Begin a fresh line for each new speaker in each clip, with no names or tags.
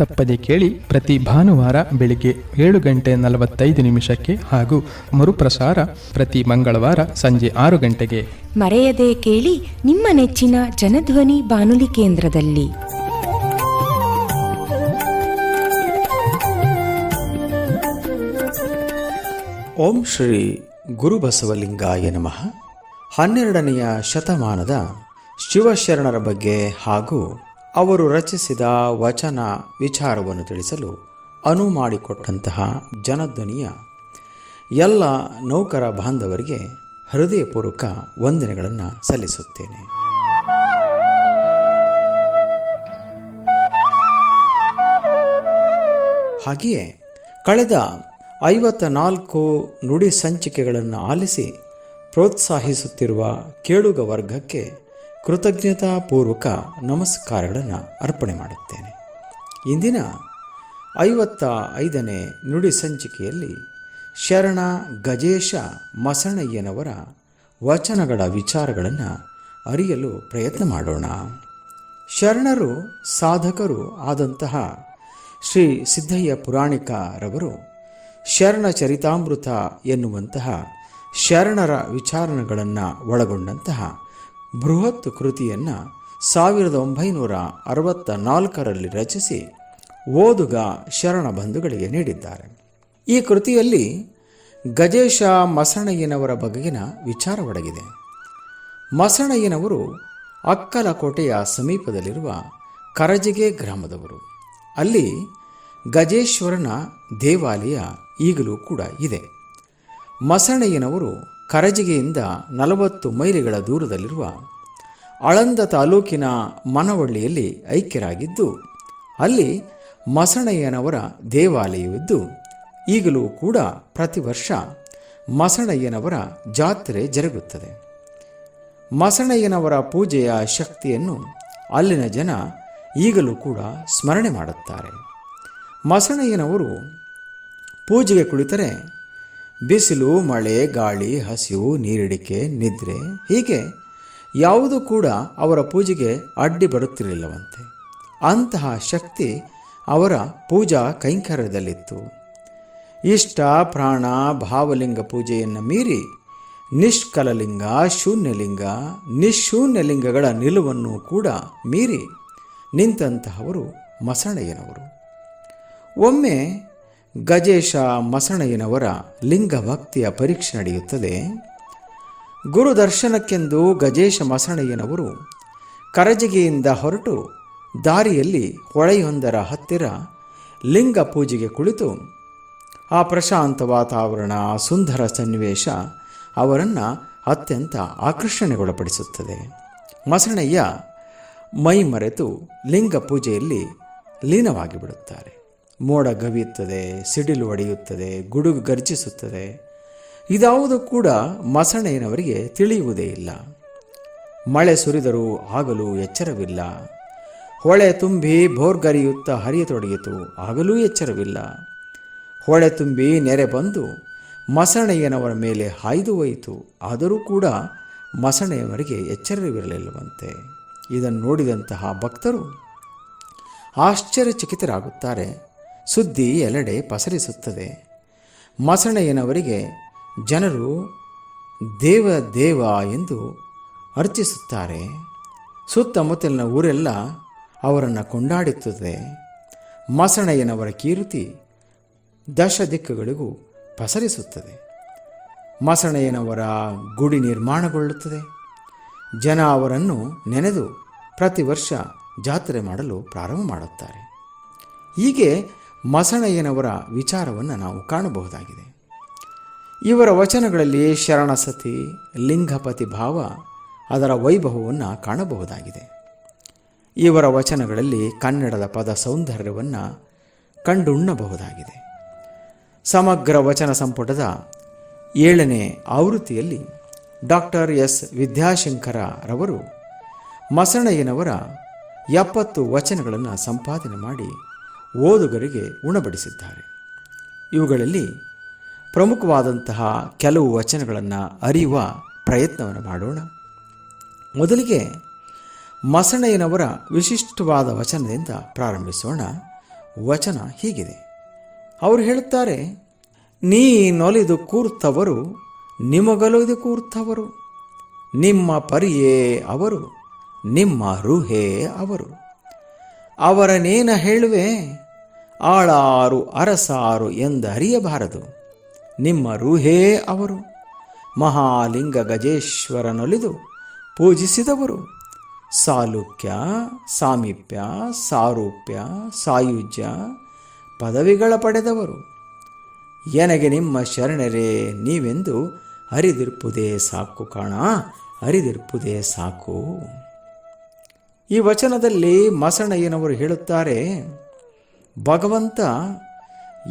ತಪ್ಪದೆ ಕೇಳಿ ಪ್ರತಿ ಭಾನುವಾರ ಬೆಳಿಗ್ಗೆ ಏಳು ಗಂಟೆ ನಲವತ್ತೈದು ನಿಮಿಷಕ್ಕೆ ಹಾಗೂ ಮರುಪ್ರಸಾರ ಪ್ರತಿ ಮಂಗಳವಾರ ಸಂಜೆ ಆರು ಗಂಟೆಗೆ.
ಮರೆಯದೆ ಕೇಳಿ ನಿಮ್ಮ ನೆಚ್ಚಿನ ಜನಧ್ವನಿ ಬಾನುಲಿ ಕೇಂದ್ರದಲ್ಲಿ.
ಓಂ ಶ್ರೀ ಗುರುಬಸವಲಿಂಗಾಯ ನಮಃ. ಹನ್ನೆರಡನೆಯ ಶತಮಾನದ ಶಿವಶರಣರ ಬಗ್ಗೆ ಹಾಗೂ ಅವರು ರಚಿಸಿದ ವಚನ ವಿಚಾರವನ್ನು ತಿಳಿಸಲು ಅನುವು ಮಾಡಿಕೊಟ್ಟಂತಹ ಜನಧ್ವನಿಯ ಎಲ್ಲ ನೌಕರ ಬಾಂಧವರಿಗೆ ಹೃದಯಪೂರ್ವಕ ವಂದನೆಗಳನ್ನು ಸಲ್ಲಿಸುತ್ತೇನೆ. ಹಾಗೆಯೇ ಕಳೆದ ಐವತ್ತ ನಾಲ್ಕು ನುಡಿ ಸಂಚಿಕೆಗಳನ್ನು ಆಲಿಸಿ ಪ್ರೋತ್ಸಾಹಿಸುತ್ತಿರುವ ಕೇಳುಗ ವರ್ಗಕ್ಕೆ ಕೃತಜ್ಞತಾಪೂರ್ವಕ ನಮಸ್ಕಾರಗಳನ್ನು ಅರ್ಪಣೆ ಮಾಡುತ್ತೇನೆ. ಇಂದಿನ ಐವತ್ತ ಐದನೇ ನುಡಿ ಸಂಚಿಕೆಯಲ್ಲಿ ಶರಣ ಗಜೇಶ ಮಸಣಯ್ಯನವರ ವಚನಗಳ ವಿಚಾರಗಳನ್ನು ಅರಿಯಲು ಪ್ರಯತ್ನ ಮಾಡೋಣ. ಶರಣರು, ಸಾಧಕರು ಆದಂತಹ ಶ್ರೀ ಸಿದ್ದಯ್ಯ ಪುರಾಣಿಕರವರು ಶರಣ ಚರಿತಾಮೃತ ಎನ್ನುವಂತಹ ಶರಣರ ವಿಚಾರಣೆಗಳನ್ನು ಒಳಗೊಂಡಂತಹ ಬೃಹತ್ ಕೃತಿಯನ್ನು ಸಾವಿರದ ಒಂಬೈನೂರ ಅರವತ್ತ ನಾಲ್ಕರಲ್ಲಿ ರಚಿಸಿ ಓದುಗ ಶರಣ ಬಂಧುಗಳಿಗೆ ನೀಡಿದ್ದಾರೆ. ಈ ಕೃತಿಯಲ್ಲಿ ಗಜೇಶ ಮಸಣಯ್ಯನವರ ಬಗೆಗಿನ ವಿಚಾರ ಒಡಗಿದೆ ಮಸಣಯ್ಯನವರು ಅಕ್ಕಲಕೋಟೆಯ ಸಮೀಪದಲ್ಲಿರುವ ಕರಜಿಗೆ ಗ್ರಾಮದವರು. ಅಲ್ಲಿ ಗಜೇಶ್ವರನ ದೇವಾಲಯ ಈಗಲೂ ಕೂಡ ಇದೆ. ಮಸಣಯ್ಯನವರು ಕರಜಿಗೆಯಿಂದ ನಲವತ್ತು ಮೈಲಿಗಳ ದೂರದಲ್ಲಿರುವ ಆಳಂದ ತಾಲೂಕಿನ ಮನವಳ್ಳಿಯಲ್ಲಿ ಐಕ್ಯರಾಗಿದ್ದು, ಅಲ್ಲಿ ಮಸಣಯ್ಯನವರ ದೇವಾಲಯವಿದ್ದು ಈಗಲೂ ಕೂಡ ಪ್ರತಿ ವರ್ಷ ಮಸಣಯ್ಯನವರ ಜಾತ್ರೆ ಜರುಗುತ್ತದೆ. ಮಸಣಯ್ಯನವರ ಪೂಜೆಯ ಶಕ್ತಿಯನ್ನು ಅಲ್ಲಿನ ಜನ ಈಗಲೂ ಕೂಡ ಸ್ಮರಣೆ ಮಾಡುತ್ತಾರೆ. ಮಸಣಯ್ಯನವರು ಪೂಜೆಗೆ ಕುಳಿತರೆ ಬಿಸಿಲು, ಮಳೆ, ಗಾಳಿ, ಹಸಿವು, ನೀರಿಡಿಕೆ, ನಿದ್ರೆ, ಹೀಗೆ ಯಾವುದು ಕೂಡ ಅವರ ಪೂಜೆಗೆ ಅಡ್ಡಿ ಬರುತ್ತಿರಲಿಲ್ಲವಂತೆ. ಅಂತಹ ಶಕ್ತಿ ಅವರ ಪೂಜಾ ಕೈಂಕರ್ಯದಲ್ಲಿತ್ತು. ಇಷ್ಟ, ಪ್ರಾಣ, ಭಾವಲಿಂಗ ಪೂಜೆಯನ್ನು ಮೀರಿ ನಿಷ್ಕಲಲಿಂಗ, ಶೂನ್ಯಲಿಂಗ, ನಿಶೂನ್ಯಲಿಂಗಗಳ ನಿಲುವನ್ನು ಕೂಡ ಮೀರಿ ನಿಂತಂತಹವರು ಮಸಣಯ್ಯನವರು ಒಮ್ಮೆ ಗಜೇಶ ಮಸಣಯ್ಯನವರ ಲಿಂಗ ಭಕ್ತಿಯ ಪರೀಕ್ಷೆ ನಡೆಯುತ್ತದೆ. ಗುರು ದರ್ಶನಕ್ಕೆಂದು ಗಜೇಶ ಮಸಣಯ್ಯನವರು ಕರಜಿಗೆಯಿಂದ ಹೊರಟು ದಾರಿಯಲ್ಲಿ ಹೊಳೆಯೊಂದರ ಹತ್ತಿರ ಲಿಂಗ ಪೂಜೆಗೆ ಕುಳಿತು ಆ ಪ್ರಶಾಂತ ವಾತಾವರಣ, ಸುಂದರ ಸನ್ನಿವೇಶ ಅವರನ್ನು ಅತ್ಯಂತ ಆಕರ್ಷಣೆಗೊಳಪಡಿಸುತ್ತದೆ. ಮಸಣಯ್ಯ ಮೈ ಮರೆತು ಲಿಂಗ ಪೂಜೆಯಲ್ಲಿ ಲೀನವಾಗಿ ಬಿಡುತ್ತಾರೆ ಮೋಡ ಗವಿಯುತ್ತದೆ ಸಿಡಿಲು ಒಡೆಯುತ್ತದೆ, ಗುಡುಗು ಗರ್ಜಿಸುತ್ತದೆ. ಇದಾವುದು ಕೂಡ ಮಸಣೆಯನವರಿಗೆ ತಿಳಿಯುವುದೇ ಇಲ್ಲ. ಮಳೆ ಸುರಿದರೂ ಆಗಲೂ ಎಚ್ಚರವಿಲ್ಲ. ಹೊಳೆ ತುಂಬಿ ಭೋರ್ಗರಿಯುತ್ತಾ ಹರಿಯತೊಡಗಿತು, ಆಗಲೂ ಎಚ್ಚರವಿಲ್ಲ. ಹೊಳೆ ತುಂಬಿ ನೆರೆ ಬಂದು ಮಸಣೆಯನವರ ಮೇಲೆ ಹಾಯ್ದು ಹೋಯಿತು, ಆದರೂ ಕೂಡ ಮಸಣೆಯವರಿಗೆ ಎಚ್ಚರವಿರಲಿಲ್ಲವಂತೆ. ಇದನ್ನು ನೋಡಿದಂತಹ ಭಕ್ತರು ಆಶ್ಚರ್ಯಚಕಿತರಾಗುತ್ತಾರೆ. ಸುದ್ದಿ ಎಲ್ಲೆಡೆ ಪಸರಿಸುತ್ತದೆ. ಮಸಣಯ್ಯನವರಿಗೆ ಜನರು ದೇವ ದೇವ ಎಂದು ಅರ್ಚಿಸುತ್ತಾರೆ. ಸುತ್ತಮುತ್ತಲಿನ ಊರೆಲ್ಲ ಅವರನ್ನು ಕೊಂಡಾಡುತ್ತದೆ. ಮಸಣಯ್ಯನವರ ಕೀರ್ತಿ ದಶ ದಿಕ್ಕುಗಳಿಗೂ ಪಸರಿಸುತ್ತದೆ. ಮಸಣಯ್ಯನವರ ಗುಡಿ ನಿರ್ಮಾಣಗೊಳ್ಳುತ್ತದೆ. ಜನ ಅವರನ್ನು ನೆನೆದು ಪ್ರತಿ ವರ್ಷ ಜಾತ್ರೆ ಮಾಡಲು ಪ್ರಾರಂಭ ಮಾಡುತ್ತಾರೆ. ಹೀಗೆ ಮಸಣಯ್ಯನವರ ವಿಚಾರವನ್ನು ನಾವು ಕಾಣಬಹುದಾಗಿದೆ. ಇವರ ವಚನಗಳಲ್ಲಿ ಶರಣಸತಿ, ಲಿಂಗಪತಿ ಭಾವ ಅದರ ವೈಭವವನ್ನು ಕಾಣಬಹುದಾಗಿದೆ. ಇವರ ವಚನಗಳಲ್ಲಿ ಕನ್ನಡದ ಪದ ಸೌಂದರ್ಯವನ್ನು ಕಂಡುಣ್ಣಬಹುದಾಗಿದೆ. ಸಮಗ್ರ ವಚನ ಸಂಪುಟದ ಏಳನೇ ಆವೃತ್ತಿಯಲ್ಲಿ ಡಾಕ್ಟರ್ ಎಸ್. ವಿದ್ಯಾಶಂಕರರವರು ಮಸಣಯ್ಯನವರ ಎಪ್ಪತ್ತು ವಚನಗಳನ್ನು ಸಂಪಾದನೆ ಮಾಡಿ ಓದುಗರಿಗೆ ಉಣಬಡಿಸಿದ್ದಾರೆ. ಇವುಗಳಲ್ಲಿ ಪ್ರಮುಖವಾದಂತಹ ಕೆಲವು ವಚನಗಳನ್ನು ಅರಿಯುವ ಪ್ರಯತ್ನವನ್ನು ಮಾಡೋಣ. ಮೊದಲಿಗೆ ಮಸಣಯ್ಯನವರ ವಿಶಿಷ್ಟವಾದ ವಚನದಿಂದ ಪ್ರಾರಂಭಿಸೋಣ. ವಚನ ಹೀಗಿದೆ. ಅವರು ಹೇಳುತ್ತಾರೆ, ನೀ ನೊಲಿದು ಕೂರ್ತವರು ನಿಮಗಲೊಲಿದು ಕೂರ್ತವರು. ನಿಮ್ಮ ಪರಿಯೇ ಅವರು, ನಿಮ್ಮ ರುಹೇ ಅವರು. ಅವರನೇನ ಹೇಳುವೆ ಆಳಾರು ಅರಸಾರು ಎಂದರಿಯಬಾರದು ನಿಮ್ಮ ರೂಹೇ ಅವರು, ಮಹಾಲಿಂಗ ಗಜೇಶ್ವರನೊಲಿದು ಪೂಜಿಸಿದವರು. ಸಾಲುಕ್ಯ, ಸಾಮೀಪ್ಯ, ಸಾರೂಪ್ಯ, ಸಾಯುಜ್ಯ ಪದವಿಗಳ ಪಡೆದವರು. ಎನಗೆ ನಿಮ್ಮ ಶರಣರೇ, ನೀವೆಂದು ಅರಿದಿರ್ಪುದೇ ಸಾಕು ಕಾಣ ಅರಿದಿರ್ಪುದೇ ಸಾಕು. ಈ ವಚನದಲ್ಲಿ ಮಸಣಯ್ಯನವರು ಹೇಳುತ್ತಾರೆ ಭಗವಂತ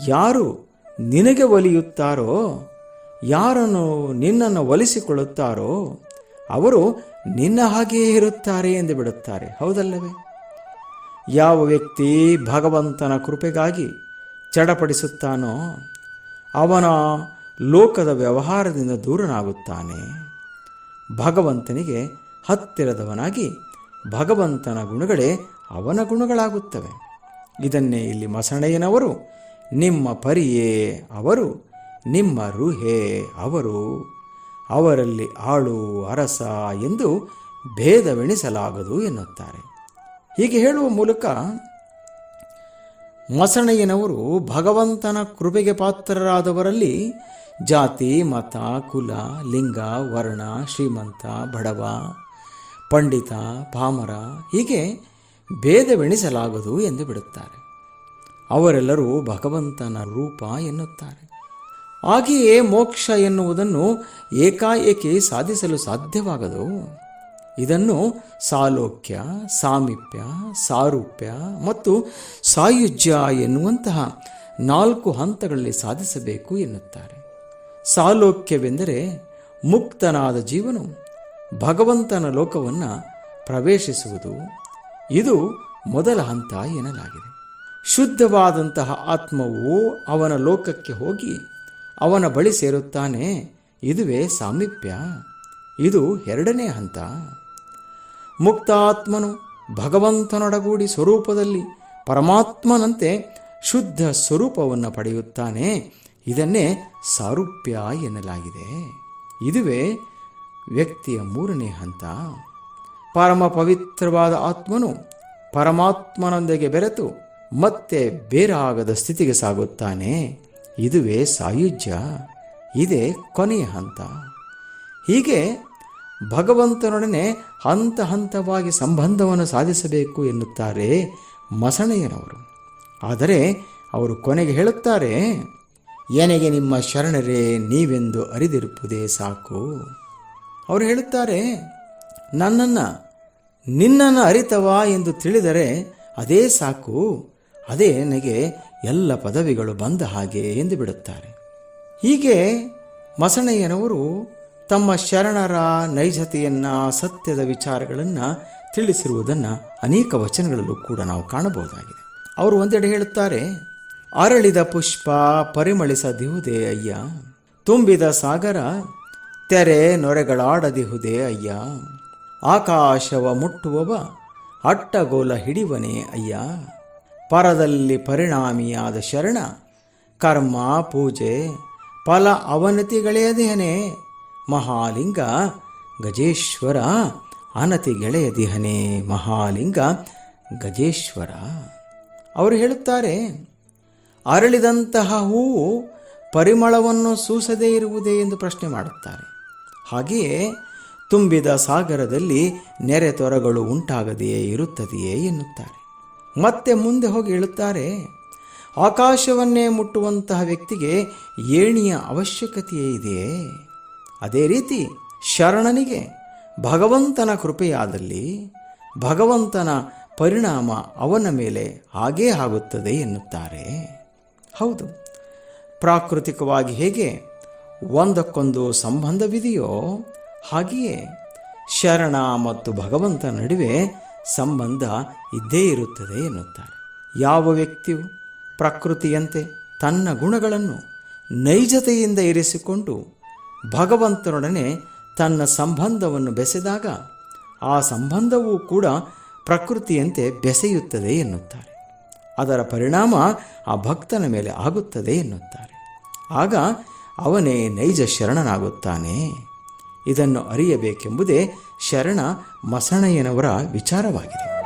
ಯಾರು ನಿನಗೆ ಒಲಿಯುತ್ತಾರೋ, ಯಾರನ್ನು ನಿನ್ನನ್ನು ಒಲಿಸಿಕೊಳ್ಳುತ್ತಾರೋ, ಅವರು ನಿನ್ನ ಹಾಗೆಯೇ ಇರುತ್ತಾರೆ ಎಂದು ಬಿಡುತ್ತಾರೆ. ಹೌದಲ್ಲವೇ? ಯಾವ ವ್ಯಕ್ತಿ ಭಗವಂತನ ಕೃಪೆಗಾಗಿ ಚಡಪಡಿಸುತ್ತಾನೋ, ಅವನ ಲೋಕದ ವ್ಯವಹಾರದಿಂದ ದೂರನಾಗುತ್ತಾನೆ. ಭಗವಂತನಿಗೆ ಹತ್ತಿರದವನಾಗಿ ಭಗವಂತನ ಗುಣಗಳೇ ಅವನ ಗುಣಗಳಾಗುತ್ತವೆ. ಇದನ್ನೇ ಇಲ್ಲಿ ಮಸಣಯ್ಯನವರು, ನಿಮ್ಮ ಪರಿಯೇ ಅವರು, ನಿಮ್ಮ ರುಹೇ ಅವರು. ಅವರಲ್ಲಿ ಆಳು, ಅರಸ ಎಂದು ಭೇದವೆಣಿಸಲಾಗದು ಎನ್ನುತ್ತಾರೆ. ಹೀಗೆ ಹೇಳುವ ಮೂಲಕ ಮಸಣಯ್ಯನವರು ಭಗವಂತನ ಕೃಪೆಗೆ ಪಾತ್ರರಾದವರಲ್ಲಿ ಜಾತಿ, ಮತ, ಕುಲ, ಲಿಂಗ, ವರ್ಣ, ಶ್ರೀಮಂತ, ಬಡವ, ಪಂಡಿತ, ಪಾಮರ ಹೀಗೆ ಭೇದವೆಣಿಸಲಾಗದು ಎಂದು ಬಿಡುತ್ತಾರೆ. ಅವರೆಲ್ಲರೂ ಭಗವಂತನ ರೂಪ ಎನ್ನುತ್ತಾರೆ. ಹಾಗೆಯೇ ಮೋಕ್ಷ ಎನ್ನುವುದನ್ನು ಏಕಾಏಕಿ ಸಾಧಿಸಲು ಸಾಧ್ಯವಾಗದು. ಇದನ್ನು ಸಾಲೋಕ್ಯ, ಸಾಮೀಪ್ಯ, ಸಾರೂಪ್ಯ ಮತ್ತು ಸಾಯುಜ್ಯ ಎನ್ನುವಂತಹ ನಾಲ್ಕು ಹಂತಗಳಲ್ಲಿ ಸಾಧಿಸಬೇಕು ಎನ್ನುತ್ತಾರೆ. ಸಾಲೋಕ್ಯವೆಂದರೆ ಮುಕ್ತನಾದ ಜೀವನು ಭಗವಂತನ ಲೋಕವನ್ನು ಪ್ರವೇಶಿಸುವುದು ಇದು ಮೊದಲ ಹಂತ ಎನ್ನಲಾಗಿದೆ. ಶುದ್ಧವಾದಂತಹ ಆತ್ಮವು ಅವನ ಲೋಕಕ್ಕೆ ಹೋಗಿ ಅವನ ಬಳಿ ಸೇರುತ್ತಾನೆ. ಇದುವೇ ಸಾಮೀಪ್ಯ. ಇದು ಎರಡನೇ ಹಂತ. ಮುಕ್ತಾತ್ಮನು ಭಗವಂತನೊಡಗೂಡಿ ಸ್ವರೂಪದಲ್ಲಿ ಪರಮಾತ್ಮನಂತೆ ಶುದ್ಧ ಸ್ವರೂಪವನ್ನು ಪಡೆಯುತ್ತಾನೆ. ಇದನ್ನೇ ಸಾರೂಪ್ಯ ಎನ್ನಲಾಗಿದೆ. ಇದುವೇ ವ್ಯಕ್ತಿಯ ಮೂರನೇ ಹಂತ. ಪರಮ ಪವಿತ್ರವಾದ ಆತ್ಮನು ಪರಮಾತ್ಮನೊಂದಿಗೆ ಬೆರೆತು ಮತ್ತೆ ಬೇರಾಗದ ಸ್ಥಿತಿಗೆ ಸಾಗುತ್ತಾನೆ. ಇದುವೇ ಸಾಯುಜ್ಯ, ಇದೇ ಕೊನೆಯ ಹಂತ. ಹೀಗೆ ಭಗವಂತನೊಡನೆ ಹಂತ ಹಂತವಾಗಿ ಸಂಬಂಧವನ್ನು ಸಾಧಿಸಬೇಕು ಎನ್ನುತ್ತಾರೆ ಮಸಣಯ್ಯನವರು. ಆದರೆ ಅವರು ಕೊನೆಗೆ ಹೇಳುತ್ತಾರೆ ಏನೆಗೆ ನಿಮ್ಮ ಶರಣರೇ ನೀವೆಂದು ಅರಿದಿರುಪುದೇ ಸಾಕು. ಅವರು ಹೇಳುತ್ತಾರೆ ನನ್ನನ್ನು, ನಿನ್ನನ್ನು ಅರಿತವ ಎಂದು ತಿಳಿದರೆ ಅದೇ ಸಾಕು, ಅದೇ ನನಗೆ ಎಲ್ಲ ಪದವಿಗಳು ಬಂದ ಹಾಗೆ ಎಂದು ಬಿಡುತ್ತಾರೆ. ಹೀಗೆ ಮಸಣಯ್ಯನವರು ತಮ್ಮ ಶರಣರ ನೈಜತೆಯನ್ನು, ಸತ್ಯದ ವಿಚಾರಗಳನ್ನು ತಿಳಿಸಿರುವುದನ್ನು ಅನೇಕ ವಚನಗಳಲ್ಲೂ ಕೂಡ ನಾವು ಕಾಣಬಹುದಾಗಿದೆ. ಅವರು ಒಂದೆಡೆ ಹೇಳುತ್ತಾರೆ, ಅರಳಿದ ಪುಷ್ಪ ಪರಿಮಳಿಸದಿಹುದೇ ಅಯ್ಯ, ತುಂಬಿದ ಸಾಗರ ತೆರೆ ನೊರೆಗಳಾಡದಿಹುದೇ ಅಯ್ಯ. ಆಕಾಶವ ಮುಟ್ಟುವವ, ಅಟ್ಟಗೋಲ ಹಿಡಿವನೇ ಅಯ್ಯ. ಪರದಲ್ಲಿ ಪರಿಣಾಮಿಯಾದ ಶರಣ, ಕರ್ಮ ಪೂಜೆ, ಫಲ ಅವನತಿಗಳೆಯದಿಹನೆ ಮಹಾಲಿಂಗ, ಗಜೇಶ್ವರ, ಅನತಿ ಗೆಳೆಯದಿಹನೆ. ಮಹಾಲಿಂಗ, ಗಜೇಶ್ವರ. ಅವರು ಹೇಳುತ್ತಾರೆ, ಅರಳಿದಂತಹ ಹೂವು ಪರಿಮಳವನ್ನು ಸೂಸದೇ ಇರುವುದೇ ಎಂದು ಪ್ರಶ್ನೆ ಮಾಡುತ್ತಾರೆ. ಹಾಗೆಯೇ ತುಂಬಿದ ಸಾಗರದಲ್ಲಿ ನೆರೆ ತೊರಗಳು ಉಂಟಾಗದೆಯೇ ಇರುತ್ತದೆಯೇ ಎನ್ನುತ್ತಾರೆ. ಮತ್ತೆ ಮುಂದೆ ಹೋಗಿ ಹೇಳುತ್ತಾರೆ, ಆಕಾಶವನ್ನೇ ಮುಟ್ಟುವಂತಹ ವ್ಯಕ್ತಿಗೆ ಏಣಿಯ ಅವಶ್ಯಕತೆಯೇ ಇದೆಯೇ? ಅದೇ ರೀತಿ ಶರಣನಿಗೆ ಭಗವಂತನ ಕೃಪೆಯಾದಲ್ಲಿ ಭಗವಂತನ ಪರಿಣಾಮ ಅವನ ಮೇಲೆ ಹಾಗೇ ಆಗುತ್ತದೆ ಎನ್ನುತ್ತಾರೆ. ಹೌದು, ಪ್ರಾಕೃತಿಕವಾಗಿ ಹೇಗೆ ಒಂದಕ್ಕೊಂದು ಸಂಬಂಧವಿದೆಯೋ ಹಾಗೆಯೇ ಶರಣ ಮತ್ತು ಭಗವಂತ ನಡುವೆ ಸಂಬಂಧ ಇದ್ದೇ ಇರುತ್ತದೆ ಎನ್ನುತ್ತಾರೆ. ಯಾವ ವ್ಯಕ್ತಿಯು ಪ್ರಕೃತಿಯಂತೆ ತನ್ನ ಗುಣಗಳನ್ನು ನೈಜತೆಯಿಂದ ಇರಿಸಿಕೊಂಡು ಭಗವಂತನೊಡನೆ ತನ್ನ ಸಂಬಂಧವನ್ನು ಬೆಸೆದಾಗ ಆ ಸಂಬಂಧವೂ ಕೂಡ ಪ್ರಕೃತಿಯಂತೆ ಬೆಸೆಯುತ್ತದೆ ಎನ್ನುತ್ತಾರೆ. ಅದರ ಪರಿಣಾಮ ಆ ಭಕ್ತನ ಮೇಲೆ ಆಗುತ್ತದೆ ಎನ್ನುತ್ತಾರೆ. ಆಗ ಅವನೇ ನೈಜ ಶರಣನಾಗುತ್ತಾನೆ. ಇದನ್ನು ಅರಿಯಬೇಕೆಂಬುದೇ ಶರಣ ಮಸಣಯ್ಯನವರ ವಿಚಾರವಾಗಿದೆ.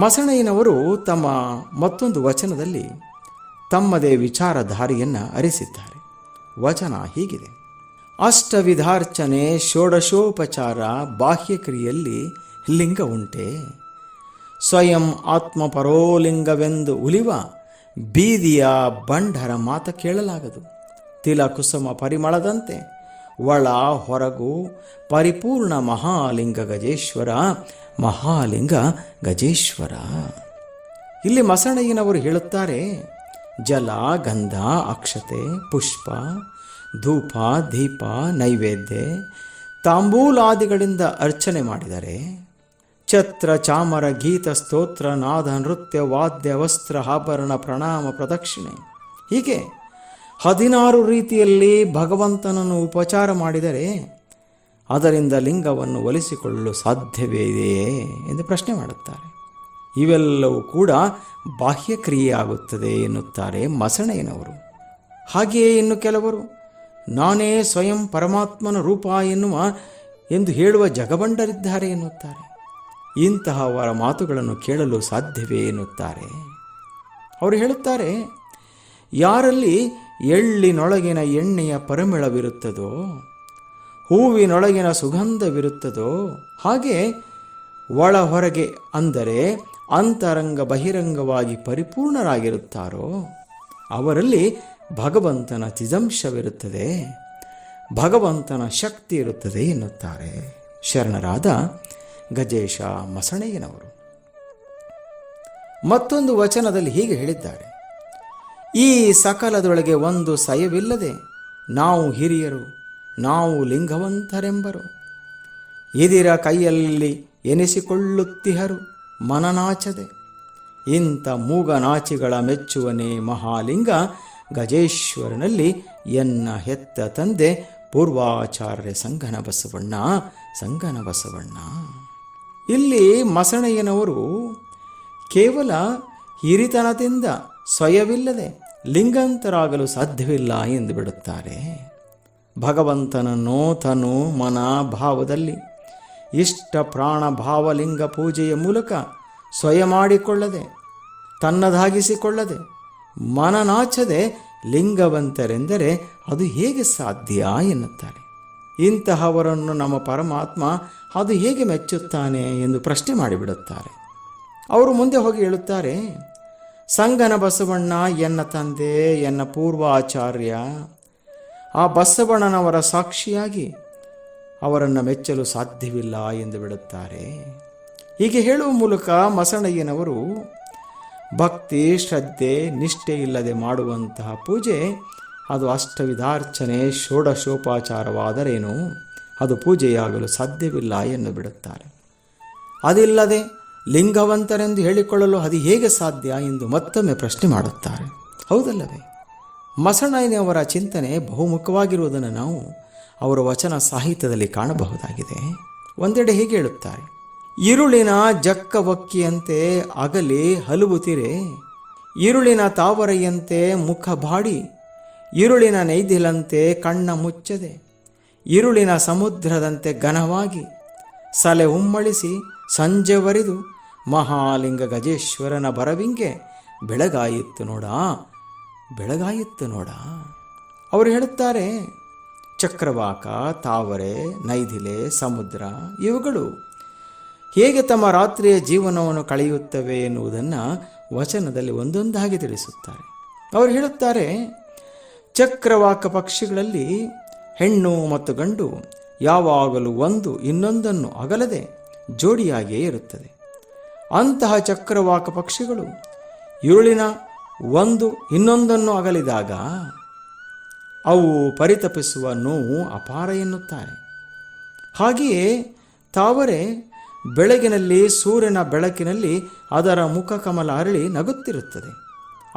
ಮಸಣಯ್ಯನವರು ತಮ್ಮ ಮತ್ತೊಂದು ವಚನದಲ್ಲಿ ತಮ್ಮದೇ ವಿಚಾರಧಾರಿಯನ್ನು ಅರಿಸಿದ್ದಾರೆ. ವಚನ ಹೀಗಿದೆ. ಅಷ್ಟವಿಧಾರ್ಚನೆ ಷೋಡಶೋಪಚಾರ ಬಾಹ್ಯಕ್ರಿಯೆಯಲ್ಲಿ ಲಿಂಗ ಉಂಟೆ ಸ್ವಯಂ ಆತ್ಮಪರೋಲಿಂಗವೆಂದು ಉಲಿವ ಬೀದಿಯ ಬಂಡರ ಮಾತ ಕೇಳಲಾಗದು. ತಿಲ ಕುಸುಮ ಪರಿಮಳದಂತೆ, ಒಳ ಹೊರಗು ಪರಿಪೂರ್ಣ ಮಹಾಲಿಂಗ ಗಜೇಶ್ವರ ಮಹಾಲಿಂಗ ಗಜೇಶ್ವರ. ಇಲ್ಲಿ ಮಸಣಯ್ಯನವರು ಹೇಳುತ್ತಾರೆ, ಜಲ, ಗಂಧ, ಅಕ್ಷತೆ, ಪುಷ್ಪ, ಧೂಪ, ದೀಪ, ನೈವೇದ್ಯ, ತಾಂಬೂಲಾದಿಗಳಿಂದ ಅರ್ಚನೆ ಮಾಡಿದರೆ ಛತ್ರ, ಚಾಮರ, ಗೀತ, ಸ್ತೋತ್ರ, ನಾದ, ನೃತ್ಯ, ವಾದ್ಯ, ವಸ್ತ್ರ, ಆಭರಣ, ಪ್ರಣಾಮ, ಪ್ರದಕ್ಷಿಣೆ. ಹೀಗೆ ಹದಿನಾರು ರೀತಿಯಲ್ಲಿ ಭಗವಂತನನ್ನು ಉಪಚಾರ ಮಾಡಿದರೆ ಅದರಿಂದ ಲಿಂಗವನ್ನು ಒಲಿಸಿಕೊಳ್ಳಲು ಸಾಧ್ಯವೇ ಇದೆಯೇ ಎಂದು ಪ್ರಶ್ನೆ ಮಾಡುತ್ತಾರೆ. ಇವೆಲ್ಲವೂ ಕೂಡ ಬಾಹ್ಯಕ್ರಿಯೆ ಆಗುತ್ತದೆ ಎನ್ನುತ್ತಾರೆ ಮಸಣೆಯನವರು. ಹಾಗೆಯೇ ಇನ್ನು ಕೆಲವರು, ನಾನೇ ಸ್ವಯಂ ಪರಮಾತ್ಮನ ರೂಪ ಎನ್ನುವ ಎಂದು ಹೇಳುವ ಜಗಬಂಡರಿದ್ದಾರೆ ಎನ್ನುತ್ತಾರೆ. ಇಂತಹವರ ಮಾತುಗಳನ್ನು ಕೇಳಲು ಸಾಧ್ಯವೇ ಎನ್ನುತ್ತಾರೆ. ಅವರು ಹೇಳುತ್ತಾರೆ, ಯಾರಲ್ಲಿ ಎಳ್ಳಿನೊಳಗಿನ ಎಣ್ಣೆಯ ಪರಿಮಳವಿರುತ್ತದೋ, ಹೂವಿನೊಳಗಿನ ಸುಗಂಧವಿರುತ್ತದೋ, ಹಾಗೆ ಒಳ ಹೊರಗೆ ಅಂದರೆ ಅಂತರಂಗ ಬಹಿರಂಗವಾಗಿ ಪರಿಪೂರ್ಣರಾಗಿರುತ್ತಾರೋ, ಅವರಲ್ಲಿ ಭಗವಂತನ ಚಿದಂಶವಿರುತ್ತದೆ ಭಗವಂತನ ಶಕ್ತಿ ಇರುತ್ತದೆ ಎನ್ನುತ್ತಾರೆ. ಶರಣರಾದ ಗಜೇಶ ಮಸಣೆಯನವರು. ಮತ್ತೊಂದು ವಚನದಲ್ಲಿ ಹೀಗೆ ಹೇಳಿದ್ದಾರೆ. ಈ ಸಕಲದೊಳಗೆ ಒಂದು ಸಯವಿಲ್ಲದೆ ನಾವು ಹಿರಿಯರು, ನಾವು ಲಿಂಗವಂತರೆಂಬರು. ಇದಿರ ಕೈಯಲ್ಲಿ ಎನಿಸಿಕೊಳ್ಳುತ್ತಿಹರು ಮನನಾಚದೆ. ಇಂಥ ಮೂಗನಾಚಿಗಳ ಮೆಚ್ಚುವನೇ ಮಹಾಲಿಂಗ ಗಜೇಶ್ವರನಲ್ಲಿ ಎನ್ನ ಹೆತ್ತ ತಂದೆ ಪೂರ್ವಾಚಾರ್ಯ ಸಂಗನ ಬಸವಣ್ಣ ಸಂಗನ ಬಸವಣ್ಣ ಇಲ್ಲಿ ಮಸಣಯ್ಯನವರು ಕೇವಲ ಹಿರಿತನದಿಂದ ಸ್ವಯವಿಲ್ಲದೆ ಲಿಂಗಂತರಾಗಲು ಸಾಧ್ಯವಿಲ್ಲ ಎಂದು ಬಿಡುತ್ತಾರೆ. ಭಗವಂತನನ್ನು ತನು ಮನ ಭಾವದಲ್ಲಿ ಇಷ್ಟ ಪ್ರಾಣ ಭಾವಲಿಂಗ ಪೂಜೆಯ ಮೂಲಕ ಸ್ವಯ ಮಾಡಿಕೊಳ್ಳದೆ ತನ್ನದಾಗಿಸಿಕೊಳ್ಳದೆ, ಮನನಾಚದೆ ಲಿಂಗವಂತರೆಂದರೆ ಅದು ಹೇಗೆ ಸಾಧ್ಯ ಎನ್ನುತ್ತಾರೆ. ಇಂತಹವರನ್ನು ನಮ್ಮ ಪರಮಾತ್ಮ ಅದು ಹೇಗೆ ಮೆಚ್ಚುತ್ತಾನೆ ಎಂದು ಪ್ರಶ್ನೆ ಮಾಡಿಬಿಡುತ್ತಾರೆ. ಅವರು ಮುಂದೆ ಹೋಗಿ ಹೇಳುತ್ತಾರೆ, ಸಂಗನ ಬಸವಣ್ಣ ಎನ್ನ ತಂದೆ, ಎನ್ನ ಪೂರ್ವಾಚಾರ್ಯ, ಆ ಬಸವಣ್ಣನವರ ಸಾಕ್ಷಿಯಾಗಿ ಅವರನ್ನು ಮೆಚ್ಚಲು ಸಾಧ್ಯವಿಲ್ಲ ಎಂದು ಬಿಡುತ್ತಾರೆ. ಹೀಗೆ ಹೇಳುವ ಮೂಲಕ ಮಸಣಯ್ಯನವರು ಭಕ್ತಿ, ಶ್ರದ್ಧೆ, ನಿಷ್ಠೆ ಇಲ್ಲದೆ ಮಾಡುವಂತಹ ಪೂಜೆ, ಅದು ಅಷ್ಟವಿಧಾರ್ಚನೆ, ಷೋಡಶೋಪಚಾರವಾದರೇನು? ಅದು ಪೂಜೆಯಾಗಲು ಸಾಧ್ಯವಿಲ್ಲ ಎಂದು ಬಿಡುತ್ತಾರೆ. ಅದಿಲ್ಲದೆ ಲಿಂಗವಂತರೆಂದು ಹೇಳಿಕೊಳ್ಳಲು ಅದು ಹೇಗೆ ಸಾಧ್ಯ ಎಂದು ಮತ್ತೊಮ್ಮೆ ಪ್ರಶ್ನೆ ಮಾಡುತ್ತಾರೆ. ಹೌದಲ್ಲವೇ? ಮಸಣಯ್ಯನವರ ಚಿಂತನೆ ಬಹುಮುಖವಾಗಿರುವುದನ್ನು ನಾವು ಅವರ ವಚನ ಸಾಹಿತ್ಯದಲ್ಲಿ ಕಾಣಬಹುದಾಗಿದೆ. ಒಂದೆಡೆ ಹೀಗೆ ಹೇಳುತ್ತಾರೆ. ಇರುಳಿನ ಜಕ್ಕವಕ್ಕಿಯಂತೆ ಅಗಲಿ ಹಲುವುತಿರೆ ಇರುಳಿನ ತಾವರೆಯಂತೆ ಮುಖ ಬಾಡಿ ಈರುಳಿನ ನೈದಿಲಂತೆ ಕಣ್ಣ ಮುಚ್ಚದೆ ಇರುಳಿನ ಸಮುದ್ರದಂತೆ ಘನವಾಗಿ ಸಲೆ ಉಮ್ಮಳಿಸಿ ಸಂಜೆವರೆದು ಮಹಾಲಿಂಗ ಗಜೇಶ್ವರನ ಬರವಿಂಗೆ ಬೆಳಗಾಯಿತು ನೋಡ ಬೆಳಗಾಯಿತ್ತು ನೋಡ ಅವರು ಹೇಳುತ್ತಾರೆ, ಚಕ್ರವಾಕ, ತಾವರೆ, ನೈದಿಲೆ, ಸಮುದ್ರ ಇವುಗಳು ಹೇಗೆ ತಮ್ಮ ರಾತ್ರಿಯ ಜೀವನವನ್ನು ಕಳೆಯುತ್ತವೆ ಎನ್ನುವುದನ್ನು ವಚನದಲ್ಲಿ ಒಂದೊಂದಾಗಿ ತಿಳಿಸುತ್ತಾರೆ ಅವರು ಹೇಳುತ್ತಾರೆ, ಚಕ್ರವಾಕ ಪಕ್ಷಿಗಳಲ್ಲಿ ಹೆಣ್ಣು ಮತ್ತು ಗಂಡು ಯಾವಾಗಲೂ ಒಂದು, ಇನ್ನೊಂದನ್ನು ಅಗಲದೆ ಜೋಡಿಯಾಗಿಯೇ ಇರುತ್ತದೆ. ಅಂತಹ ಚಕ್ರವಾಕ ಪಕ್ಷಿಗಳು ಇರುಳಿನ ಒಂದು, ಇನ್ನೊಂದನ್ನು ಅಗಲಿದಾಗ ಅವು ಪರಿತಪಿಸುವ ನೋವು ಅಪಾರ ಎನ್ನುತ್ತಾರೆ. ಹಾಗೆಯೇ ತಾವರೆ ಬೆಳಗಿನಲ್ಲಿ ಸೂರ್ಯನ ಬೆಳಕಿನಲ್ಲಿ ಅದರ ಮುಖ ಕಮಲ ಅರಳಿ ನಗುತ್ತಿರುತ್ತದೆ.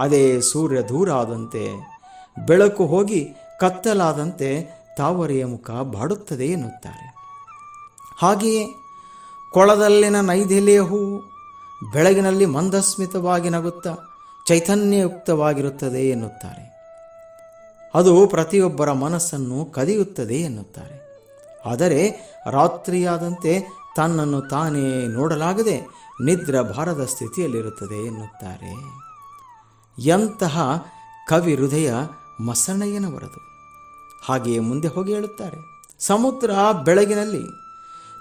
ಅದೇ ಸೂರ್ಯ ದೂರ ಆದಂತೆ ಬೆಳಕು ಹೋಗಿ ಕತ್ತಲಾದಂತೆ ತಾವರೆಯ ಮುಖ ಬಾಡುತ್ತದೆ ಎನ್ನುತ್ತಾರೆ. ಹಾಗೆಯೇ ಕೊಳದಲ್ಲಿನ ನೈದೆಲೆಯ ಹೂವು ಬೆಳಗಿನಲ್ಲಿ ಮಂದಸ್ಮಿತವಾಗಿ ನಗುತ್ತಾ ಚೈತನ್ಯಯುಕ್ತವಾಗಿರುತ್ತದೆ ಎನ್ನುತ್ತಾರೆ. ಅದು ಪ್ರತಿಯೊಬ್ಬರ ಮನಸ್ಸನ್ನು ಕದಿಯುತ್ತದೆ ಎನ್ನುತ್ತಾರೆ. ಆದರೆ ರಾತ್ರಿಯಾದಂತೆ ತನ್ನನ್ನು ತಾನೇ ನೋಡಲಾಗದೆ ನಿದ್ರ ಭಾರದ ಸ್ಥಿತಿಯಲ್ಲಿರುತ್ತದೆ ಎನ್ನುತ್ತಾರೆ. ಎಂತಹ ಕವಿ ಹೃದಯ ಮಸಣಯ್ಯನವರದು. ಹಾಗೆಯೇ ಮುಂದೆ ಹೋಗಿ ಹೇಳುತ್ತಾರೆ. ಸಮುದ್ರ ಬೆಳಗಿನಲ್ಲಿ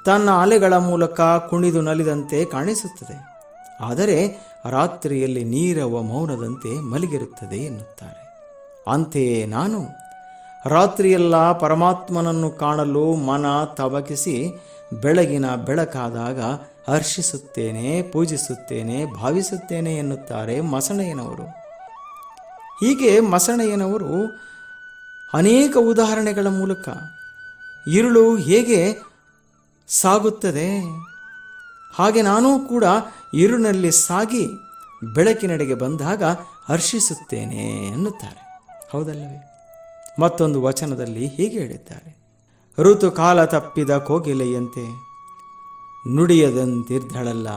ತನ್ನ ಅಲೆಗಳ ಮೂಲಕ ಕುಣಿದು ನಲಿದಂತೆ ಕಾಣಿಸುತ್ತದೆ. ಆದರೆ ರಾತ್ರಿಯಲ್ಲಿ ನೀರವ ಮೌನದಂತೆ ಮಲಗಿರುತ್ತದೆ ಎನ್ನುತ್ತಾರೆ. ಅಂತೆಯೇ ನಾನು ರಾತ್ರಿಯೆಲ್ಲ ಪರಮಾತ್ಮನನ್ನು ಕಾಣಲು ಮನ ತವಕಿಸಿ ಬೆಳಗಿನ ಬೆಳಕಾದಾಗ ಹರ್ಷಿಸುತ್ತೇನೆ, ಪೂಜಿಸುತ್ತೇನೆ, ಭಾವಿಸುತ್ತೇನೆ ಎನ್ನುತ್ತಾರೆ ಮಸಣಯ್ಯನವರು. ಹೀಗೆ ಮಸಣಯ್ಯನವರು ಅನೇಕ ಉದಾಹರಣೆಗಳ ಮೂಲಕ ಇರುಳು ಹೇಗೆ ಸಾಗುತ್ತದೆ? ಹಾಗೆ ನಾನೂ ಕೂಡ ಇರುಳಿನಲ್ಲಿ ಸಾಗಿ ಬೆಳಕಿನಡೆಗೆ ಬಂದಾಗ ಹರ್ಷಿಸುತ್ತೇನೆ ಎನ್ನುತ್ತಾರೆ ಹೌದಲ್ಲವೇ? ಮತ್ತೊಂದು ವಚನದಲ್ಲಿ ಹೀಗೆ ಹೇಳಿದ್ದಾರೆ. ಋತುಕಾಲ ತಪ್ಪಿದ ಕೋಗಿಲೆಯಂತೆ ನುಡಿಯದಂತಿರ್ಧಳಲ್ಲ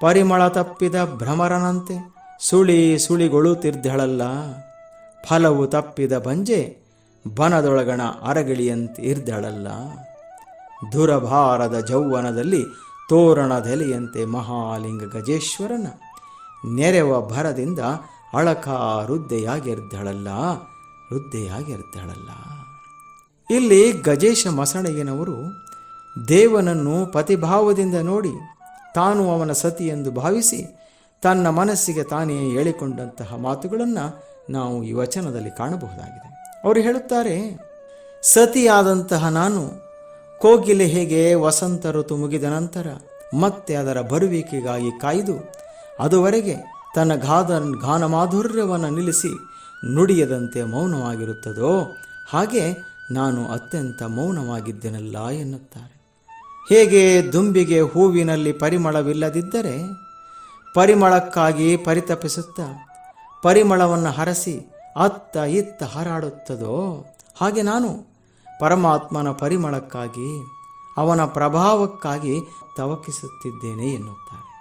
ಪರಿಮಳ ತಪ್ಪಿದ ಭ್ರಮರನಂತೆ ಸುಳಿ ಸುಳಿಗೊಳ್ಳುತ್ತಿರ್ಧಳಲ್ಲ ಫಲವು ತಪ್ಪಿದ ಬಂಜೆ ಬನದೊಳಗಣ ಅರಗಿಳಿಯಂತೆ ಇರ್ದಳಲ್ಲ. ದುರಭಾರದ ಜೌವನದಲ್ಲಿ ತೋರಣದೆಲೆಯಂತೆ ಮಹಾಲಿಂಗ ಗಜೇಶ್ವರನ ನೆರೆವ ಭರದಿಂದ ಅಳಕ ವೃದ್ಧೆಯಾಗಿರ್ದಳಲ್ಲ. ವೃದ್ಧೆಯಾಗಿರ್ದಳಲ್ಲ ಇಲ್ಲಿ ಗಜೇಶ ಮಸಣಯ್ಯನವರು ದೇವನನ್ನು ಪತಿಭಾವದಿಂದ ನೋಡಿ ತಾನು ಅವನ ಸತಿ ಎಂದು ಭಾವಿಸಿ ತನ್ನ ಮನಸ್ಸಿಗೆ ತಾನೇ ಹೇಳಿಕೊಂಡಂತಹ ಮಾತುಗಳನ್ನು ನಾವು ಈ ವಚನದಲ್ಲಿ ಕಾಣಬಹುದಾಗಿದೆ. ಅವರು ಹೇಳುತ್ತಾರೆ, ಸತಿಯಾದಂತಹ ನಾನು ಕೋಗಿಲೆ ಹೇಗೆ ವಸಂತ ಋತು ಮುಗಿದ ನಂತರ ಮತ್ತೆ ಅದರ ಬರುವಿಕೆಗಾಗಿ ಕಾಯ್ದು ಅದುವರೆಗೆ ತನ್ನ ಗಾದ ಗಾನ ಮಾಧುರ್ಯವನ್ನು ನಿಲ್ಲಿಸಿ ನುಡಿಯದಂತೆ ಮೌನವಾಗಿರುತ್ತದೋ, ಹಾಗೆ ನಾನು ಅತ್ಯಂತ ಮೌನವಾಗಿದ್ದೆನಲ್ಲ ಎನ್ನುತ್ತಾರೆ. ಹೇಗೆ ದುಂಬಿಗೆ ಹೂವಿನಲ್ಲಿ ಪರಿಮಳವಿಲ್ಲದಿದ್ದರೆ ಪರಿಮಳಕ್ಕಾಗಿ ಪರಿತಪಿಸುತ್ತಾ ಪರಿಮಳವನ್ನು ಹರಸಿ ಅತ್ತ ಇತ್ತ ಹಾರಾಡುತ್ತದೋ? ಹಾಗೆ ನಾನು ಪರಮಾತ್ಮನ ಪರಿಮಳಕ್ಕಾಗಿ, ಅವನ ಪ್ರಭಾವಕ್ಕಾಗಿ ತವಕಿಸುತ್ತಿದ್ದೇನೆ ಎನ್ನುತ್ತಾರೆ.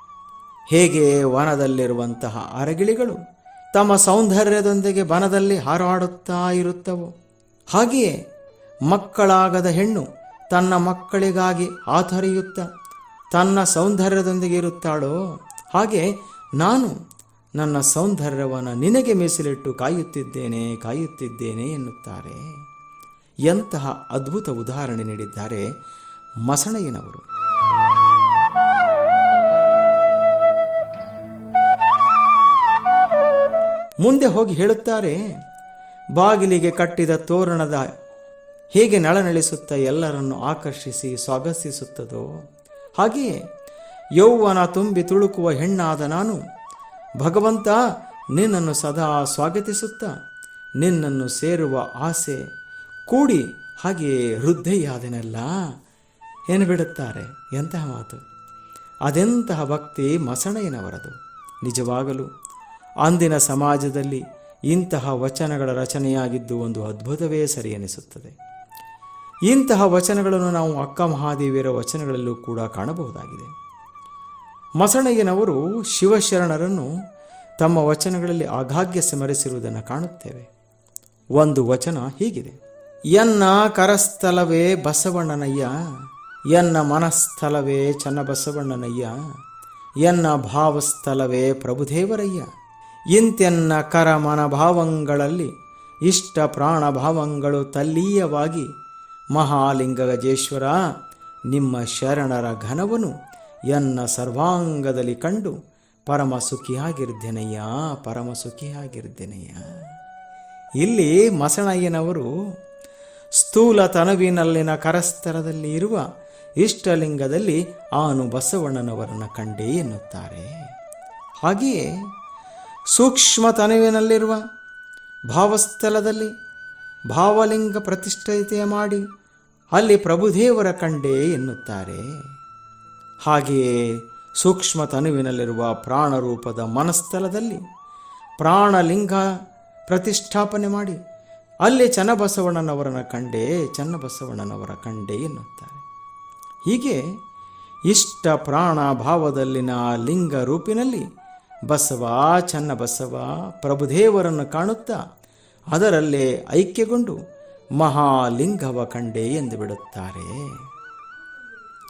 ಹೇಗೆ ವನದಲ್ಲಿರುವಂತಹ ಅರಗಿಳಿಗಳು ತಮ್ಮ ಸೌಂದರ್ಯದೊಂದಿಗೆ ವನದಲ್ಲಿ ಹಾರಾಡುತ್ತಾ ಇರುತ್ತವೋ? ಹಾಗೆಯೇ ಮಕ್ಕಳಾಗದ ಹೆಣ್ಣು ತನ್ನ ಮಕ್ಕಳಿಗಾಗಿ ಆಥರಿಯುತ್ತ ತನ್ನ ಸೌಂದರ್ಯದೊಂದಿಗೆ ಇರುತ್ತಾಳೋ? ಹಾಗೆ ನಾನು ನನ್ನ ಸೌಂದರ್ಯವನ್ನು ನಿನಗೆ ಮೀಸಲಿಟ್ಟು ಕಾಯುತ್ತಿದ್ದೇನೆ ಕಾಯುತ್ತಿದ್ದೇನೆ ಎನ್ನುತ್ತಾರೆ. ಎಂತಹ ಅದ್ಭುತ ಉದಾಹರಣೆ ನೀಡಿದ್ದಾರೆ ಮಸಣಯ್ಯನವರು. ಮುಂದೆ ಹೋಗಿ ಹೇಳುತ್ತಾರೆ, ಬಾಗಿಲಿಗೆ ಕಟ್ಟಿದ ತೋರಣದ ಹೇಗೆ ನಳನಳಿಸುತ್ತ ಎಲ್ಲರನ್ನು ಆಕರ್ಷಿಸಿ ಸ್ವಾಗತಿಸುತ್ತದೋ ಹಾಗೆಯೇ ಯೌವನ ತುಂಬಿ ತುಳುಕುವ ಹೆಣ್ಣಾದ ನಾನು ಭಗವಂತ ನಿನ್ನನ್ನು ಸದಾ ಸ್ವಾಗತಿಸುತ್ತ, ನಿನ್ನನ್ನು ಸೇರುವ ಆಸೆ ಕೂಡಿ ಹಾಗೆಯೇ ವೃದ್ಧೆಯಾದನೆಲ್ಲ. ಏನು ಬಿಡುತ್ತಾರೆ? ಎಂತಹ ಮಾತು? ಅದೆಂತಹ ಭಕ್ತಿ ಮಸಣಯ್ಯನವರದು ನಿಜವಾಗಲೂ ಅಂದಿನ ಸಮಾಜದಲ್ಲಿ ಇಂತಹ ವಚನಗಳ ರಚನೆಯಾಗಿದ್ದು ಒಂದು ಅದ್ಭುತವೇ ಸರಿ ಎನಿಸುತ್ತದೆ ಇಂತಹ ವಚನಗಳನ್ನು ನಾವು ಅಕ್ಕ ಮಹಾದೇವಿಯರ ವಚನಗಳಲ್ಲೂ ಕೂಡ ಕಾಣಬಹುದಾಗಿದೆ. ಮಸಣಯ್ಯನವರು ಶಿವಶರಣರನ್ನು ತಮ್ಮ ವಚನಗಳಲ್ಲಿ ಆಗಾಗ್ಯ ಸ್ಮರಿಸಿರುವುದನ್ನು ಕಾಣುತ್ತೇವೆ. ಒಂದು ವಚನ ಹೀಗಿದೆ. ಎನ್ನ ಕರಸ್ಥಲವೇ ಬಸವಣ್ಣನಯ್ಯ, ಎನ್ನ ಮನಸ್ಥಲವೇ ಚನ್ನಬಸವಣ್ಣನಯ್ಯ, ಎನ್ನ ಭಾವಸ್ಥಲವೇ ಪ್ರಭುದೇವರಯ್ಯ. ಇಂತೆನ್ನ ಕರ ಮನ ಭಾವಂಗಳಲ್ಲಿ ಇಷ್ಟ ಪ್ರಾಣಭಾವಂಗಳು ತಲ್ಲೀಯವಾಗಿ ಮಹಾಲಿಂಗಗಜೇಶ್ವರ, ನಿಮ್ಮ ಶರಣರ ಘನವನು. ಎನ್ನ ಸರ್ವಾಂಗದಲ್ಲಿ ಕಂಡು ಪರಮ ಸುಖಿಯಾಗಿರ್ದೇನಯ್ಯ ಪರಮ ಸುಖಿಯಾಗಿರ್ದೇನಯ್ಯ. ಇಲ್ಲಿ ಮಸಣಯ್ಯನವರು ಸ್ಥೂಲ ತನವಿನಲ್ಲಿನ ಕರಸ್ತರದಲ್ಲಿ ಇರುವ ಇಷ್ಟಲಿಂಗದಲ್ಲಿ ಆನು ಬಸವಣ್ಣನವರನ್ನು ಕಂಡೇ ಎನ್ನುತ್ತಾರೆ. ಹಾಗೆಯೇ ಸೂಕ್ಷ್ಮ ತನುವಿನಲ್ಲಿರುವ ಭಾವಸ್ಥಲದಲ್ಲಿ ಭಾವಲಿಂಗ ಪ್ರತಿಷ್ಠಿತೆಯ ಮಾಡಿ ಅಲ್ಲಿ ಪ್ರಭುದೇವರ ಕಂಡೇ ಎನ್ನುತ್ತಾರೆ. ಹಾಗೆಯೇ ಸೂಕ್ಷ್ಮ ತನುವಿನಲ್ಲಿರುವ ಪ್ರಾಣರೂಪದ ಮನಸ್ಥಲದಲ್ಲಿ ಪ್ರಾಣಲಿಂಗ ಪ್ರತಿಷ್ಠಾಪನೆ ಮಾಡಿ ಅಲ್ಲಿ ಚನ್ನಬಸವಣ್ಣನವರನ್ನು ಕಂಡೇ ಚನ್ನಬಸವಣ್ಣನವರ ಕಂಡೇ ಎನ್ನುತ್ತಾರೆ. ಹೀಗೆ ಇಷ್ಟ ಪ್ರಾಣ ಭಾವದಲ್ಲಿನ ಲಿಂಗ ರೂಪಿನಲ್ಲಿ ಬಸವ, ಚನ್ನಬಸವ ಪ್ರಭುದೇವರನ್ನು ಕಾಣುತ್ತಾ ಅದರಲ್ಲೇ ಐಕ್ಯಗೊಂಡು ಮಹಾಲಿಂಗವ ಕಂಡೇ ಎಂದು ಬಿಡುತ್ತಾರೆ.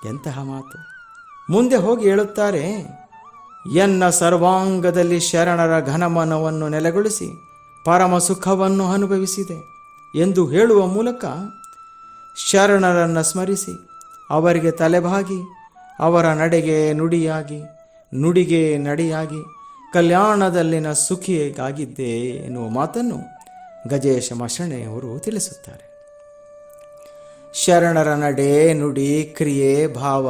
ಎಂತಹ ಮಾತು. ಮುಂದೆ ಹೋಗಿ ಹೇಳುತ್ತಾರೆ, ಎನ್ನ ಸರ್ವಾಂಗದಲ್ಲಿ ಶರಣರ ಘನಮನವನ್ನು ನೆಲೆಗೊಳಿಸಿ ಪರಮ ಸುಖವನ್ನು ಅನುಭವಿಸಿದೆ ಎಂದು ಹೇಳುವ ಮೂಲಕ ಶರಣರನ್ನು ಸ್ಮರಿಸಿ ಅವರಿಗೆ ತಲೆಬಾಗಿ, ಅವರ ನಡೆಗೆ ನುಡಿಯಾಗಿ, ನುಡಿಗೆ ನಡೆಯಾಗಿ, ಕಲ್ಯಾಣದಲ್ಲಿನ ಸುಖಿಯಾಗಿದ್ದೆ ಎನ್ನುವ ಮಾತನ್ನು ಗಜೇಶ ಮಶಣೆಯವರು ತಿಳಿಸುತ್ತಾರೆ. ಶರಣರ ನಡೆ ನುಡಿ, ಕ್ರಿಯೆ, ಭಾವ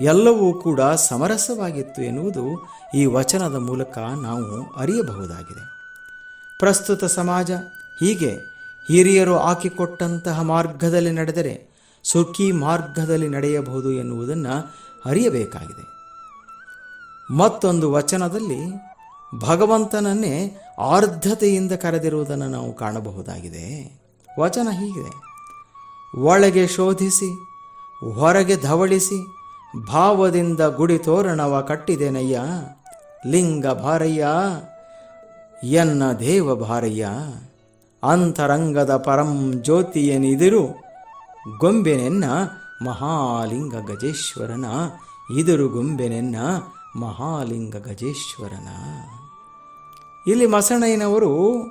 ಎಲ್ಲವೂ ಕೂಡ ಸಮರಸವಾಗಿತ್ತು ಎನ್ನುವುದು ಈ ವಚನದ ಮೂಲಕ ನಾವು ಅರಿಯಬಹುದಾಗಿದೆ. ಪ್ರಸ್ತುತ ಸಮಾಜ ಹೀಗೆ ಹಿರಿಯರು ಹಾಕಿಕೊಟ್ಟಂತಹ ಮಾರ್ಗದಲ್ಲಿ ನಡೆದರೆ ಸುಖಿ ಮಾರ್ಗದಲ್ಲಿ ನಡೆಯಬಹುದು ಎನ್ನುವುದನ್ನು ಅರಿಯಬೇಕಾಗಿದೆ. ಮತ್ತೊಂದು ವಚನದಲ್ಲಿ ಭಗವಂತನನ್ನೇ ಆರ್ಧತೆಯಿಂದ ಕರೆದಿರುವುದನ್ನು ನಾವು ಕಾಣಬಹುದಾಗಿದೆ. ವಚನ ಹೀಗಿದೆ. ಒಳಗೆ ಶೋಧಿಸಿ, ಹೊರಗೆ ಧವಳಿಸಿ ಭಾವದಿಂದ ಗುಡಿ ತೋರಣವ ಕಟ್ಟಿದೆನಯ್ಯ. ಲಿಂಗ ಭಾರಯ್ಯ, ಎನ್ನ ದೇವ ಭಾರಯ್ಯ. ಅಂತರಂಗದ ಪರಂ ಜ್ಯೋತಿಯನಿದಿರು, ಗೊಂಬೆನೆನ್ನ ಮಹಾಲಿಂಗ ಗಜೇಶ್ವರನ. ಇದಿರು ಗೊಂಬೆನೆನ್ನ ಮಹಾಲಿಂಗ ಗಜೇಶ್ವರನ. ಇಲ್ಲಿ ಮಸಣಯ್ಯನವರು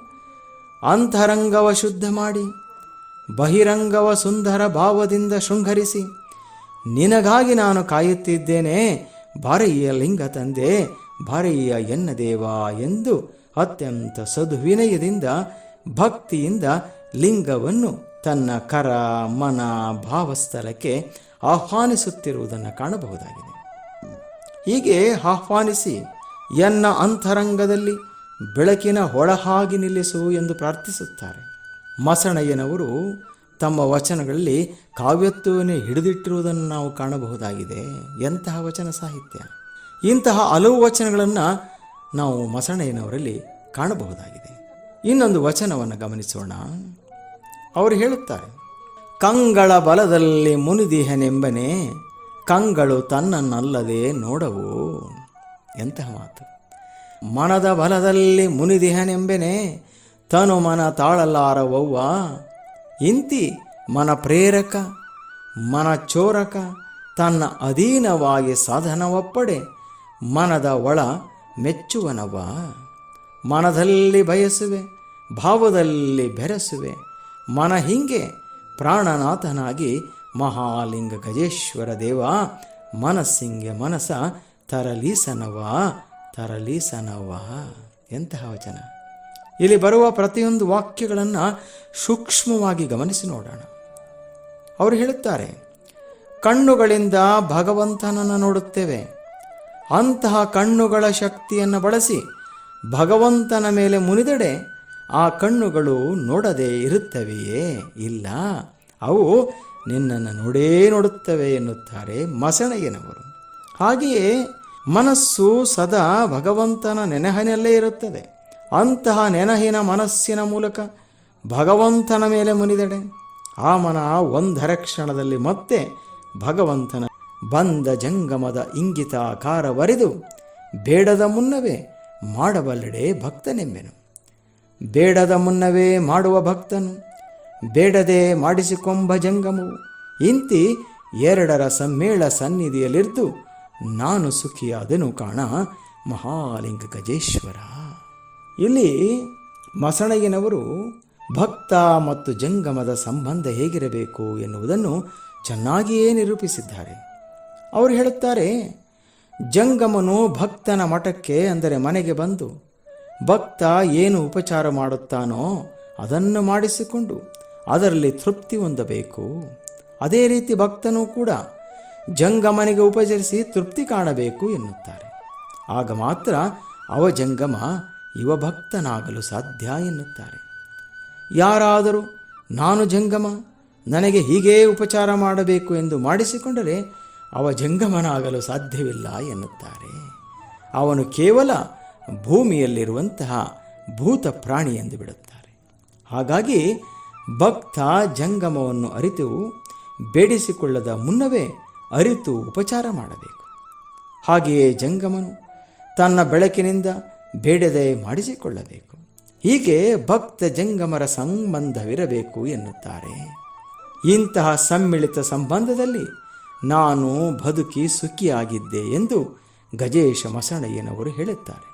ಅಂತರಂಗವ ಶುದ್ಧ ಮಾಡಿ ಬಹಿರಂಗವ ಸುಂದರ ಭಾವದಿಂದ ಶೃಂಗರಿಸಿ ನಿನಗಾಗಿ ನಾನು ಕಾಯುತ್ತಿದ್ದೇನೆ. ಭಾರಯ್ಯ ಲಿಂಗ ತಂದೆ ಭಾರಯ್ಯ ಎನ್ನ ದೇವ ಎಂದು ಅತ್ಯಂತ ಸದುವಿನಯದಿಂದ, ಭಕ್ತಿಯಿಂದ ಲಿಂಗವನ್ನು ತನ್ನ ಕರ, ಮನ, ಭಾವಸ್ಥಳಕ್ಕೆ ಆಹ್ವಾನಿಸುತ್ತಿರುವುದನ್ನು ಕಾಣಬಹುದಾಗಿದೆ. ಹೀಗೆ ಆಹ್ವಾನಿಸಿ, ಎನ್ನ ಅಂತರಂಗದಲ್ಲಿ ಬೆಳಕಿನ ಹೊಳಹಾಗಿ ನಿಲ್ಲಿಸು ಎಂದು ಪ್ರಾರ್ಥಿಸುತ್ತಾರೆ. ಮಸಣಯ್ಯನವರು ತಮ್ಮ ವಚನಗಳಲ್ಲಿ ಕಾವ್ಯತ್ವವನ್ನೇ ಹಿಡಿದಿಟ್ಟಿರುವುದನ್ನು ನಾವು ಕಾಣಬಹುದಾಗಿದೆ. ಎಂತಹ ವಚನ ಸಾಹಿತ್ಯ? ಇಂತಹ ಹಲವು ವಚನಗಳನ್ನು ನಾವು ಮಸಣಯ್ಯನವರಲ್ಲಿ ಕಾಣಬಹುದಾಗಿದೆ. ಇನ್ನೊಂದು ವಚನವನ್ನು ಗಮನಿಸೋಣ. ಅವರು ಹೇಳುತ್ತಾರೆ, ಕಂಗಳ ಬಲದಲ್ಲಿ ಮುನಿದಿಹನೆಂಬನೆ, ಕಂಗಳು ತನ್ನನ್ನಲ್ಲದೆ ನೋಡವು. ಎಂತಹ ಮಾತು. ಮನದ ಬಲದಲ್ಲಿ ಮುನಿದಿಹನೆಂಬೆನೆ ತನು ಮನ ತಾಳಲಾರವವ್ವ ಇಂತಿ ಮನ ಪ್ರೇರಕ, ಮನ ಚೋರಕ, ತನ್ನ ಅಧೀನವಾಗಿ ಸಾಧನವಪ್ಪಡೆ, ಮನದ ಒಳ ಮೆಚ್ಚುವನವ. ಮನದಲ್ಲಿ ಬಯಸುವೆ, ಭಾವದಲ್ಲಿ ಬೆರೆಸುವೆ, ಮನ ಹಿಂಗೆ ಪ್ರಾಣನಾಥನಾಗಿ ಮಹಾಲಿಂಗ ಗಜೇಶ್ವರ ದೇವ ಮನಸ್ಸಿಂಗೆ ಮನಸ ತರಲೀಸನವ ತರಲೀಸನವ. ಎಂತಹ ವಚನ. ಇಲ್ಲಿ ಬರುವ ಪ್ರತಿಯೊಂದು ವಾಕ್ಯಗಳನ್ನು ಸೂಕ್ಷ್ಮವಾಗಿ ಗಮನಿಸಿ ನೋಡೋಣ. ಅವರು ಹೇಳುತ್ತಾರೆ, ಕಣ್ಣುಗಳಿಂದ ಭಗವಂತನನ್ನು ನೋಡುತ್ತೇವೆ. ಅಂತಹ ಕಣ್ಣುಗಳ ಶಕ್ತಿಯನ್ನು ಬಳಸಿ ಭಗವಂತನ ಮೇಲೆ ಮುನಿದಡೆ ಆ ಕಣ್ಣುಗಳು ನೋಡದೆ ಇರುತ್ತವೆಯೇ? ಇಲ್ಲ. ಅವು ನಿನ್ನನ್ನು ನೋಡೇ ನೋಡುತ್ತವೆ ಎನ್ನುತ್ತಾರೆ ಮಸಣಯ್ಯನವರು. ಹಾಗೆಯೇ ಮನಸ್ಸು ಸದಾ ಭಗವಂತನ ನೆನೆಹನಲ್ಲೇ ಇರುತ್ತದೆ. ಅಂತಹ ನೆನಹಿನ ಮನಸ್ಸಿನ ಮೂಲಕ ಭಗವಂತನ ಮೇಲೆ ಮುನಿದಡೆ. ಆ ಮನ ಒಂದರ ಕ್ಷಣದಲ್ಲಿ ಮತ್ತೆ ಭಗವಂತನ ಬಂದ ಜಂಗಮದ ಇಂಗಿತಾಕಾರವರಿದು ಬೇಡದ ಮುನ್ನವೇ ಮಾಡಬಲ್ಲಡೆ ಭಕ್ತನೆಂಬೆನು. ಬೇಡದ ಮುನ್ನವೇ ಮಾಡುವ ಭಕ್ತನು, ಬೇಡದೆ ಮಾಡಿಸಿಕೊಂಬ ಜಂಗಮವು. ಇಂತಿ ಎರಡರ ಸಮ್ಮೇಳ ಸನ್ನಿಧಿಯಲ್ಲಿರ್ದು ನಾನು ಸುಖಿಯಾದನು ಕಾಣ ಮಹಾಲಿಂಗ ಗಜೇಶ್ವರ ಇಲ್ಲಿ ಮಸಣಗಿನವರು ಭಕ್ತ ಮತ್ತು ಜಂಗಮದ ಸಂಬಂಧ ಹೇಗಿರಬೇಕು ಎನ್ನುವುದನ್ನು ಚೆನ್ನಾಗಿಯೇ ನಿರೂಪಿಸಿದ್ದಾರೆ. ಅವರು ಹೇಳುತ್ತಾರೆ, ಜಂಗಮನು ಭಕ್ತನ ಮಠಕ್ಕೆ ಅಂದರೆ ಮನೆಗೆ ಬಂದು ಭಕ್ತ ಏನು ಉಪಚಾರ ಮಾಡುತ್ತಾನೋ ಅದನ್ನು ಮಾಡಿಸಿಕೊಂಡು ಅದರಲ್ಲಿ ತೃಪ್ತಿ ಹೊಂದಬೇಕು. ಅದೇ ರೀತಿ ಭಕ್ತನೂ ಕೂಡ ಜಂಗಮನಿಗೆ ಉಪಚರಿಸಿ ತೃಪ್ತಿ ಕಾಣಬೇಕು ಎನ್ನುತ್ತಾರೆ. ಆಗ ಮಾತ್ರ ಅವ ಜಂಗಮ ಇವ ಭಕ್ತನಾಗಲು ಸಾಧ್ಯ ಎನ್ನುತ್ತಾರೆ. ಯಾರಾದರೂ, ನಾನು ಜಂಗಮ, ನನಗೆ ಹೀಗೇ ಉಪಚಾರ ಮಾಡಬೇಕು ಎಂದು ಮಾಡಿಸಿಕೊಂಡರೆ ಅವ ಜಂಗಮನಾಗಲು ಸಾಧ್ಯವಿಲ್ಲ ಎನ್ನುತ್ತಾರೆ. ಅವನು ಕೇವಲ ಭೂಮಿಯಲ್ಲಿರುವಂತಹ ಭೂತ ಪ್ರಾಣಿ ಎಂದು ಬಿಡುತ್ತಾರೆ. ಹಾಗಾಗಿ ಭಕ್ತ ಜಂಗಮವನ್ನು ಅರಿತು ಬೇಡಿಸಿಕೊಳ್ಳದ ಮುನ್ನವೇ ಅರಿತು ಉಪಚಾರ ಮಾಡಬೇಕು. ಹಾಗೆಯೇ ಜಂಗಮನು ತನ್ನ ಬೆಳಕಿನಿಂದ ಬೇಡದೆ ಮಾಡಿಸಿಕೊಳ್ಳಬೇಕು. ಹೀಗೆ ಭಕ್ತ ಜಂಗಮರ ಸಂಬಂಧವಿರಬೇಕು ಎನ್ನುತ್ತಾರೆ. ಇಂತಹ ಸಮ್ಮಿಳಿತ ಸಂಬಂಧದಲ್ಲಿ ನಾನು ಬದುಕಿ ಸುಖಿಯಾಗಿದ್ದೆ ಎಂದು ಗಜೇಶ ಮಸಣಯ್ಯನವರು ಹೇಳುತ್ತಾರೆ.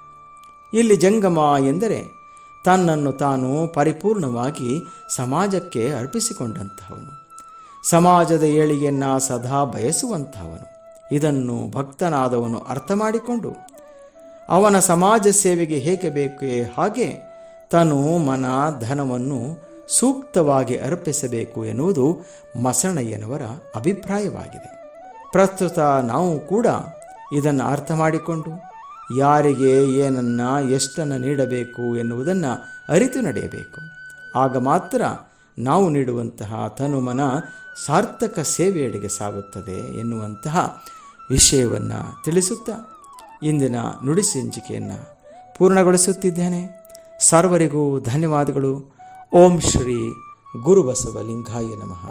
ಇಲ್ಲಿ ಜಂಗಮ ಎಂದರೆ ತನ್ನನ್ನು ತಾನು ಪರಿಪೂರ್ಣವಾಗಿ ಸಮಾಜಕ್ಕೆ ಅರ್ಪಿಸಿಕೊಂಡಂತಹವನು ಸಮಾಜದ ಏಳಿಗೆಯನ್ನು ಸದಾ ಬಯಸುವಂತಹವನು ಇದನ್ನು ಭಕ್ತನಾದವನು ಅರ್ಥ ಮಾಡಿಕೊಂಡು ಅವನ ಸಮಾಜ ಸೇವೆಗೆ ಹೇಗೆ ಬೇಕೇ ಹಾಗೆ ತನು ಮನ ಧನವನ್ನು ಸೂಕ್ತವಾಗಿ ಅರ್ಪಿಸಬೇಕು ಎನ್ನುವುದು ಮಸಣಯ್ಯನವರ ಅಭಿಪ್ರಾಯವಾಗಿದೆ. ಪ್ರಸ್ತುತ ನಾವು ಕೂಡ ಇದನ್ನು ಅರ್ಥ ಮಾಡಿಕೊಂಡು ಯಾರಿಗೆ ಏನನ್ನ ಎಷ್ಟನ್ನು ನೀಡಬೇಕು ಎನ್ನುವುದನ್ನು ಅರಿತು ನಡೆಯಬೇಕು. ಆಗ ಮಾತ್ರ ನಾವು ನೀಡುವಂತಹ ತನುಮನ ಸಾರ್ಥಕ ಸೇವೆಯಡೆಗೆ ಸಾಗುತ್ತದೆ ಎನ್ನುವಂತಹ ವಿಷಯವನ್ನು ತಿಳಿಸುತ್ತಾ ಇಂದಿನ ನುಡಿ ಸಂಚಿಕೆಯನ್ನು ಪೂರ್ಣಗೊಳಿಸುತ್ತಿದ್ದೇನೆ. ಸರ್ವರಿಗೂ ಧನ್ಯವಾದಗಳು. ಓಂ ಶ್ರೀ ಗುರುಬಸವಲಿಂಗಾಯ ನಮಃ.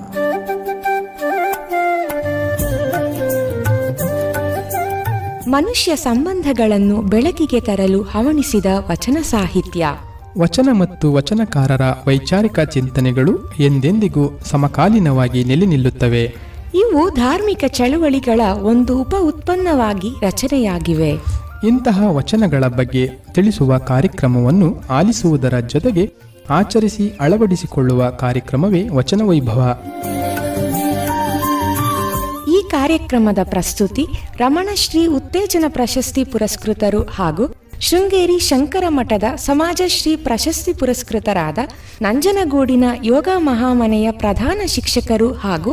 ಮನುಷ್ಯ ಸಂಬಂಧಗಳನ್ನು ಬೆಳಕಿಗೆ ತರಲು ಹವಣಿಸಿದ ವಚನ ಸಾಹಿತ್ಯ.
ವಚನ ಮತ್ತು ವಚನಕಾರರ ವೈಚಾರಿಕ ಚಿಂತನೆಗಳು ಎಂದೆಂದಿಗೂ ಸಮಕಾಲೀನವಾಗಿ ನೆಲೆ ನಿಲ್ಲುತ್ತವೆ.
ಇವು ಧಾರ್ಮಿಕ ಚಳುವಳಿಗಳ ಒಂದು ಉಪ ಉತ್ಪನ್ನವಾಗಿ ರಚನೆಯಾಗಿವೆ.
ಇಂತಹ ವಚನಗಳ ಬಗ್ಗೆ ತಿಳಿಸುವ ಕಾರ್ಯಕ್ರಮವನ್ನು ಆಲಿಸುವುದರ ಜೊತೆಗೆ ಆಚರಿಸಿ ಅಳವಡಿಸಿಕೊಳ್ಳುವ ಕಾರ್ಯಕ್ರಮವೇ ವಚನ ವೈಭವ
ಈ ಕಾರ್ಯಕ್ರಮದ ಪ್ರಸ್ತುತಿ ರಮಣಶ್ರೀ ಉತ್ತೇಜನ ಪ್ರಶಸ್ತಿ ಪುರಸ್ಕೃತರು ಹಾಗೂ ಶೃಂಗೇರಿ ಶಂಕರ ಮಠದ ಸಮಾಜಶ್ರೀ ಪ್ರಶಸ್ತಿ ಪುರಸ್ಕೃತರಾದ ನಂಜನಗೂಡಿನ ಯೋಗ ಮಹಾಮನೆಯ ಪ್ರಧಾನ ಶಿಕ್ಷಕರು ಹಾಗೂ